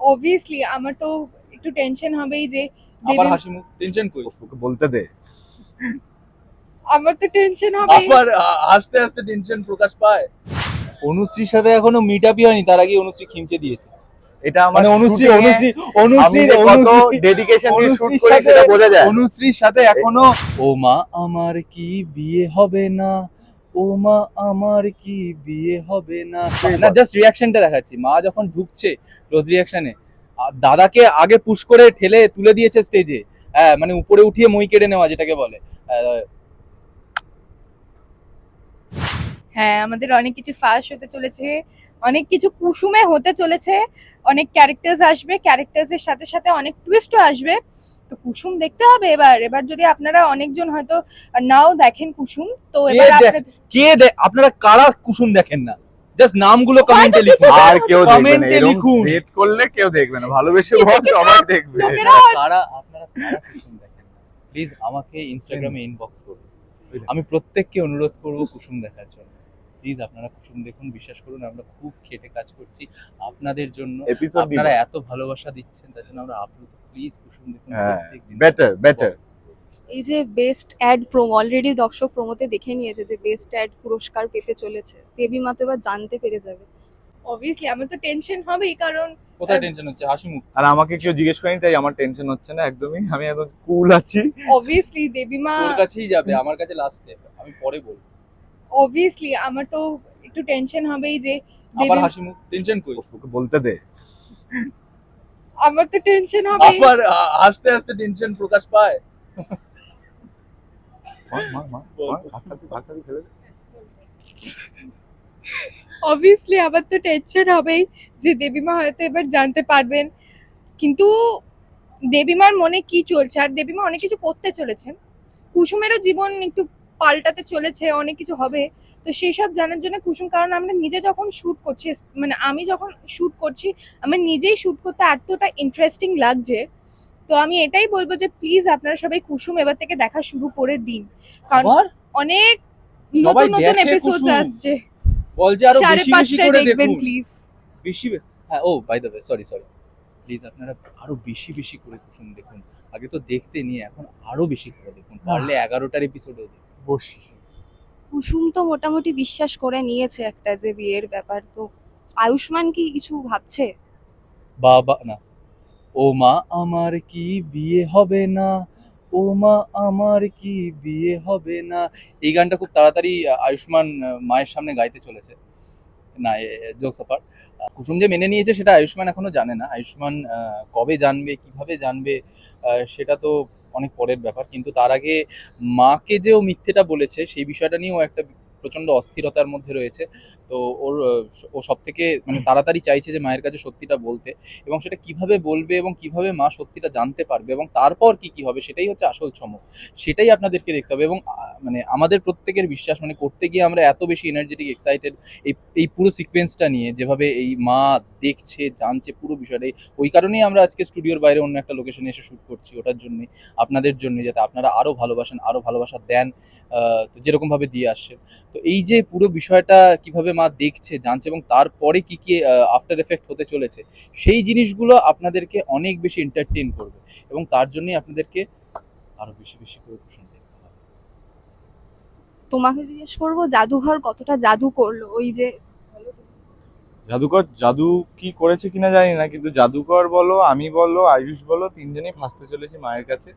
Obviously আমার তো একটু টেনশন হবেই যে আবার হাসি মুখ টেনশন কই? ওকে বলতে দে। আমার তো টেনশন হবেই। আবার আস্তে আস্তে টেনশন প্রকাশ পায়। অনুশ্রীর সাথে এখনও মিট আপই হয়নি তার আগে অনুশ্রী খিমচে দিয়েছে। এটা আমার মানে অনুশ্রী shooting অনুশ্রী আমি অনুশ্রী কত ডেডিকেশন দিয়ে শুট অনুশ্রীর সাথে সেটা বোঝা যায়। অনুশ্রীর সাথে এখনও ও মা আমার কি বিয়ে হবে না? ও মা আমার কি বিয়ে হবে না? না জাস্ট রিয়াকশনটা দেখাচ্ছি। মা যখন ঢুকছে ক্লোজ রিয়াকশনে দাদাকে আগে পুশ করে ঠেলে তুলে দিয়েছে স্টেজে হ্যাঁ মানে উপরে উঠিয়ে মই কেড়ে নেওয়া যেটাকে বলে। আহ, হ্যাঁ আমাদের অনেক কিছু ফাঁস হতে চলেছে অনেক কিছু কুসুমে হতে চলেছে অনেক ক্যারেক্টার্স আসবে ক্যারেক্টার্স এর সাথে সাথে অনেক টুইস্টও আসবে। তো কুসুম দেখতে হবে এবার। এবার যদি আপনারা অনেকজন হয়তো নাও দেখেন কুসুম তো এবার আপনাদের কে দে- আপনারা কারা কুসুম দেখেন না? জাস্ট নামগুলো কমেন্টে লিখুন। আর কেউ দেখবে না Comment এ এরকম লিখুন। hate করলে কেউ দেখবে না ভালোবেসে কিছু বল কিছু সবাই দেখবে। লোকেরা কারা আপনারা কারা কুসুম দেখেন প্লিজ আমাকে ইনস্টাগ্রামে ইনবক্স করুন। আমি প্রত্যেককে অনুরোধ করব কুসুম দেখার জন্য। প্লিজ আপনারা কুসুম দেখুন বিশ্বাস করুন আমরা খুব খেটে কাজ করছি আপনাদের জন্য। আপনারা এত ভালোবাসা দিচ্ছেন তার জন্য আমরা আপ্লুত প্লিজ কুসুম দেখুন হ্যাঁ বেটার বেটার এই যে বেস্ট অ্যাড প্রোমো অলরেডি দর্শক প্রোমোতে দেখে নিয়েছে যে বেস্ট অ্যাড পুরস্কার পেতে চলেছে। দেবী মা তো এবার জানতে পেরে যাবে। অবভিয়াসলি আমার তো টেনশন হবেই কারণ কোথায় টেনশন হচ্ছে? হাসি মুখ। আর আমাকে কেউ জিজ্ঞেস করেনি তাই আমার টেনশন হচ্ছে না একদমই। আমি একদম কুল আছি। অবভিয়াসলি দেবীমা তোর কাছেই যাবে আমার কাছে লাস্ট লাস্টে আমি পরে বলব। অবভিয়াসলি আমার তো একটু টেনশন হবেই যে আবার হাসি মুখ টেনশন কই? ওকে বলতে দে। আমার তো টেনশন হবেই। আবার আস্তে আস্তে টেনশন প্রকাশ পায়। অবভিয়াসলি আবার তো টেনশন হবেই যে দেবীমা হয়তো এবার জানতে পারবেন। কিন্তু দেবীমার মনে কি চলছে? আর দেবীমা অনেক কিছু করতে চলেছেন। কুসুমেরও জীবন একটু পাল্টাতে চলেছে অনেক কিছু হবে। তো সেই সব জানার জন্য কুসুম কারণ আমরা নিজে যখন শুট করছি মানে আমি যখন শুট করছি আমার নিজেই শুট করতে এতটা ইন্টারেস্টিং লাগছে। তো আমি এটাই বলব যে প্লিজ আপনারা সবাই কুসুম এবার থেকে দেখা শুরু করে দিন। কারণ অনেক নতুন নতুন এপিসোডস আসছে। বল যে আরও বেশি বেশি করে দেখবেন প্লিজ বেশি হ্যাঁ ও by the way sorry sorry please আপনারা আরও বেশি বেশি করে কুসুম দেখুন। আগে তো দেখতে নিয়ে এখন আরও বেশি করে দেখুন। পারলে এগারোটার এপিসোডও দেখুন। বসি। কুসুম তো মোটামুটি বিশ্বাস করে নিয়েছে একটা যে বিয়ের ব্যাপার তো আয়ুষ্মান কি কিছু ভাবছে? বাবা না। ও মা আমার কি বিয়ে হবে না? ও মা আমার কি বিয়ে হবে না? এই গানটা খুব তাড়াতাড়ি আয়ুষ্মান মায়ের সামনে গাইতে চলেছে। না জোকস অপার কুসুম যে মেনে নিয়েছে সেটা আয়ুষ্মান এখনও জানে না। আয়ুষ্মান কবে জানবে কীভাবে জানবে সেটা তো অনেক পরের ব্যাপার, কিন্তু তার আগে মাকে যে ও মিথ্যেটা বলেছে, সেই বিষয়টা নিয়েও একটা প্রচণ্ড অস্থিরতার মধ্যে রয়েছে। তো ওর, ও সব থেকে মানে তাড়াতাড়ি চাইছে যে মায়ের কাছে সত্যিটা বলতে এবং সেটা কীভাবে বলবে এবং কীভাবে মা সত্যিটা জানতে পারবে এবং তারপর কি কি হবে সেটাই হচ্ছে আসল চমক। সেটাই আপনাদেরকে দেখতে হবে এবং মানে আমাদের প্রত্যেকের বিশ্বাস মানে করতে গিয়ে আমরা এত বেশি এনার্জেটিক এক্সাইটেড এই এই পুরো সিকোয়েন্সটা নিয়ে যেভাবে এই মা দেখছে, জানছে পুরো বিষয়টাই ওই কারণেই আমরা আজকে স্টুডিওর বাইরে অন্য একটা লোকেশনে এসে শ্যুট করছি ওটার জন্যই আপনাদের জন্য যাতে আপনারা আরও ভালোবাসেন আরও ভালোবাসা দেন তো যেরকম ভাবে দিয়ে আসছেন। তো এই যে পুরো বিষয়টা কীভাবে মা দেখছে জানছে এবং তারপরে কি কি আফটার এফেক্ট হতে চলেছে সেই জিনিসগুলো আপনাদেরকে অনেক বেশি এন্টারটেইন করবে এবং তার জন্যই আপনাদেরকে আরও বেশি বেশি করে দেখতে হবে। তোমাকে জিজ্ঞেস করব জাদুঘর কতটা জাদু করল? ওই যে জাদুকর জাদু কি করেছে কিনা জানি না কিন্তু জাদুকর বলো আমি বলো আয়ুষ বলো তিনজনেই ফাঁসতে চলেছি মায়ের কাছে।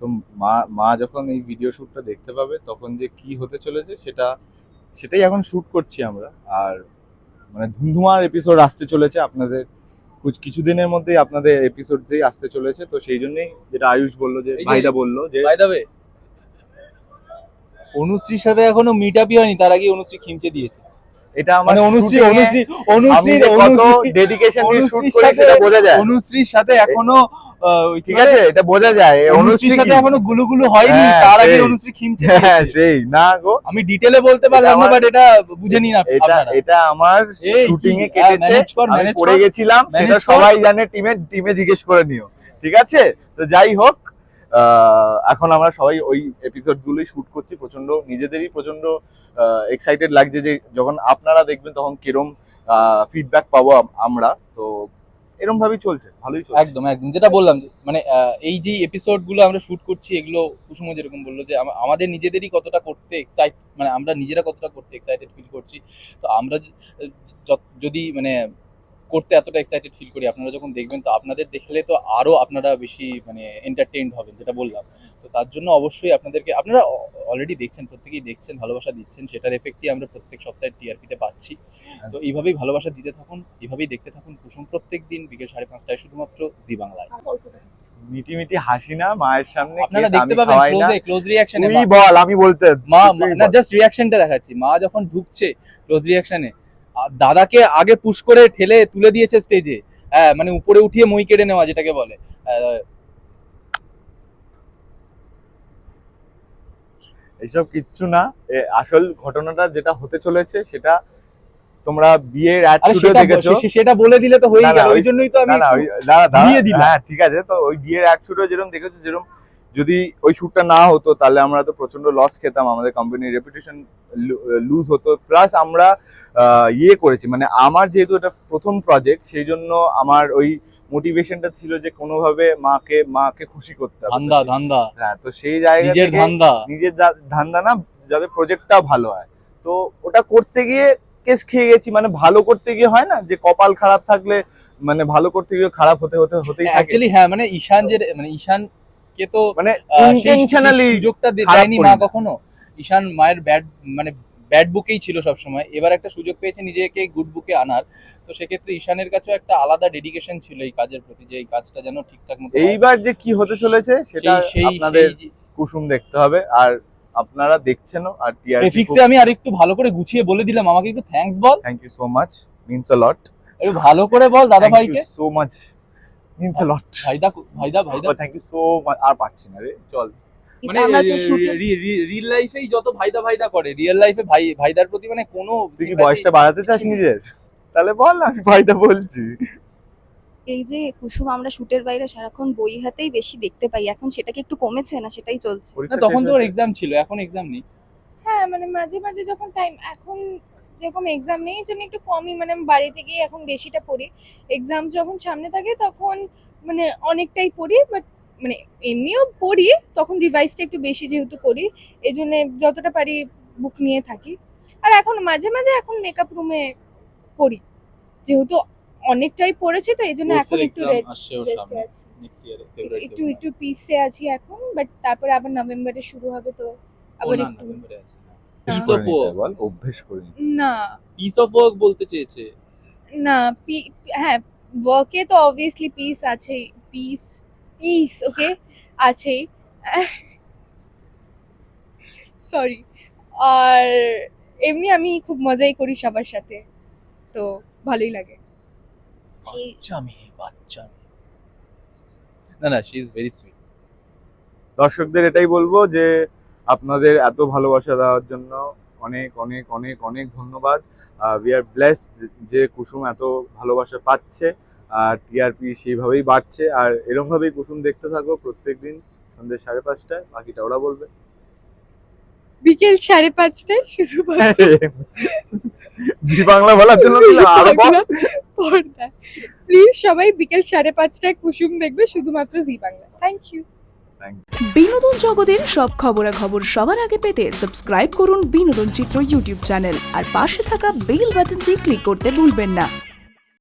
তো মা মা যখন এই ভিডিও শ্যুটটা দেখতে পাবে তখন যে কি হতে চলেছে সেটা সেটাই এখন শ্যুট করছি আমরা। আর মানে ধুমধুমার এপিসোড আসতে চলেছে আপনাদের কিছুদিনের মধ্যেই আপনাদের এপিসোড যেই আসতে চলেছে তো সেই জন্যই যেটা আয়ুষ বলল যে ভাইদা বলল যে বাই দ্য অনুশ্রীর সাথে এখনও মিট আপই হয়নি তার আগে অনুশ্রী খিমচে দিয়েছে। এটা মানে অনুশ্রী অনুশ্রী অনুশ্রীর অনুশ্রী ডেডিকেশন দিয়ে শুট সেটা বোঝা যায়। অনুশ্রীর সাথে এখনও ঠিক আছে এটা বোঝা যায় অনুশ্রীর সাথে? এখনও গুলুগুলু হয়নি হ্যাঁ, তার আগে অনুশ্রী খিমচে হ্যাঁ। সেই না গো। আমি ডিটেলে বলতে পারলাম না বাট এটা বুঝে নিন এটা এটা আমার শুটিং এ হ্যাঁ, কেটেছে। আমি পড়ে গেছিলাম কর। সবাই জানে টিমে টিমে জিজ্ঞেস করে নিও। ঠিক আছে? তো যাই হোক আহ, এখন আমরা সবাই ওই এপিসোড গুলোই শুট করছি। প্রচণ্ড নিজেদেরই প্রচণ্ড এক্সাইটেড লাগছে যে যখন আপনারা দেখবেন তখন কিরম ফিডব্যাক পাবো আমরা। তো এরকম ভাবেই চলছে ভালোই চলছে। একদম একদম। যেটা বললাম যে, মানে এই যে এপিসোডগুলো আমরা শুট করছি এগুলো কুসুমও যেরকম বলল যে আমাদের নিজেদেরই কতটা করতে এক্সাইট মানে আমরা নিজেরা কতটা করতে এক্সাইটেড ফিল করছি। তো আমরা যদি মানে করতে এতটা এক্সাইটেড ফিল করি আপনারা যখন দেখবেন তো আপনাদের দেখলে তো আরও আপনারা বেশি মানে এন্টারটেইনড হবেন যেটা বললাম। তো তার জন্য অবশ্যই আপনাদেরকে আপনারা অলরেডি দেখছেন প্রত্যেকেই দেখছেন ভালোবাসা দিচ্ছেন সেটার এফেক্টই আমরা প্রত্যেক সপ্তাহে টিআরপিতে পাচ্ছি। তো এইভাবেই ভালোবাসা দিতে থাকুন এইভাবেই দেখতে থাকুন কুসুম প্রত্যেক দিন বিকেল সাড়ে পাঁচটায় শুধুমাত্র জি বাংলায়। মিটি মিটি হাসি না মায়ের সামনে আপনারা দেখতে পাবেন। ক্লোজে ক্লোজ রিঅ্যাকশনে তুই বল আমি বলতে মা- না জাস্ট রিঅ্যাকশনটা দেখাচ্ছি। মা যখন ঢুকছে ক্লোজ রিঅ্যাকশনে দাদাকে আগে পুশ করে ঠেলে তুলে দিয়েছে স্টেজে হ্যাঁ মানে উপরে উঠিয়ে মই কেড়ে নেওয়া যেটাকে বলে। এইসব কিচ্ছু না। আসল ঘটনাটা যেটা হতে চলেছে সেটা তোমরা বিয়ের দেখেছ? সেটা বলে দিলে তো গেল। ওই জন্যই তো আমি দিয়ে দিলাম। হ্যাঁ ঠিক আছে। তো ওই বিয়ের অ্যাড শুটে যেরকম দেখেছ যেরকম যদি ওই শুটটা না হতো তাহলে আমরা তো প্রচণ্ড লস খেতাম আমাদের কোম্পানির রেপুটেশন লুজ হতো। প্লাস আমরা ইয়ে করেছি। মানে আমার যেহেতু এটা প্রথম প্রজেক্ট সেই জন্য আমার ওই মোটিভেশনটা ছিল যে কোনোভাবে মাকে মাকে খুশি করতে হবে। ধান্দা ধান্দা। হ্যাঁ তো সেই জায়গা নিজের ধান্দা। নিজের ধান্দা না যাতে প্রজেক্টটা ভালো হয়। তো ওটা করতে গিয়ে কেস খেয়ে গেছি মানে ভালো করতে গিয়ে হয় না? যে কপাল খারাপ থাকলে মানে ভালো করতে গিয়ে খারাপ হতে হতে হতেই অ্যাকচুয়ালি হ্যাঁ মানে ঈশান যে মানে ঈশান কে তো মানে ইন্টেনশনালি সুযোগটা দেয়নি মা কখনো? ঈশান মায়ের ব্যাড মানে ব্যাড বুকেই ছিল সব সময় এবার একটা সুযোগ পেয়েছে নিজেকে গুড বুকে আনার। তো সেক্ষেত্রে ঈশানের কাছেও একটা আলাদা ডেডিকেশন ছিল এই কাজের প্রতি যে এই কাজটা যেন ঠিকঠাক মতো এইবার যে কি হতে চলেছে সেটা সেই কুসুম দেখতে হবে। আর আপনারা দেখছেন আর প্রেফিক্সে আমি আরেকটু ভালো করে গুছিয়ে বলে দিলাম। আমাকে একটু thanks ball. Thank you so much means a lot একটু ভালো করে বল দাদা ভাইকে so much means a lot ভাইদা ভাইদা ভাইদা। থ্যাংক ইউ সো মাচ আর পাচ্ছি না রে। চল। মানে আমরা যে শুটে রিয়েল লাইফেই যত ভাইদা ভাইদা করে রিয়েল লাইফে ভাই ভাইদার প্রতি মানে কোনো তুই বয়সটা বাড়াতে চাস নিজের? তাহলে বল আমি বলছি। এই যে কুসুম আমরা শুটের বাইরে সারাক্ষণ বই হাতেই বেশি দেখতে পাই। এখন সেটা কি একটু কমেছে না সেটাই চলছে? না তখন তো এক্সাম ছিল এখন এক্সাম নেই। হ্যাঁ মানে মাঝে মাঝে যখন টাইম এখন যেরকম এক্সাম নেই এই জন্য একটু কমই। মানে আমি বাড়িতে গিয়ে এখন বেশিটা পড়ি। এক্সাম যখন সামনে থাকে তখন মানে অনেকটাই পড়ি বাট মানে এমনিও পড়ি তখন রিভাইজটা একটু বেশি যেহেতু করি এই জন্য যতটা পারি বুক নিয়ে থাকি। আর এখন মাঝে মাঝে এখন মেকআপ রুমে পড়ি যেহেতু অনেকটাই পড়েছি তো এই জন্য এখন একটু আছি। একটু একটু পিসে আছি এখন বাট তারপরে আবার নভেম্বরে শুরু হবে তো আবার একটু আছে নিতে work. বল অভ্যেস করে না। পিস অফ ওয়ার্ক বলতে চেয়েছে। না হ্যাঁ ওয়ার্কে তো অবভিয়াসলি পিস আছেই পিস পিস ওকে আছেই সরি আর এমনি আমি খুব মজাই করি সবার সাথে। তো ভালোই লাগে। বাচ্চা মেয়ে বাচ্চা না না শি ইজ ভেরি সুইট দর্শকদের এটাই বলব যে আপনাদের এত ভালোবাসা দেওয়ার জন্য অনেক অনেক অনেক অনেক ধন্যবাদ। উই আর ব্লেস যে কুসুম এত ভালোবাসা পাচ্ছে। আর টিআরপি সেইভাবেই বাড়ছে। আর এরমভাবেই কুসুম দেখতে থাকো প্রত্যেকদিন সন্ধ্যে সাড়ে পাঁচটায়। বাকিটা ওরা বলবে। বিকেল সাড়ে পাঁচটায় শুধু জি বাংলা বলার জন্য দিলাম, আরও বল। পর্দা প্লিজ সবাই বিকেল সাড়ে পাঁচটায় কুসুম দেখবে শুধুমাত্র জি বাংলা। থ্যাংক ইউ বিনোদন জগতের সব খবরাখবর সবার আগে পেতে সাবস্ক্রাইব করুন বিনোদন চিত্র ইউটিউব চ্যানেল আর পাশে থাকা বেল বাটনটি ক্লিক করতে ভুলবেন না।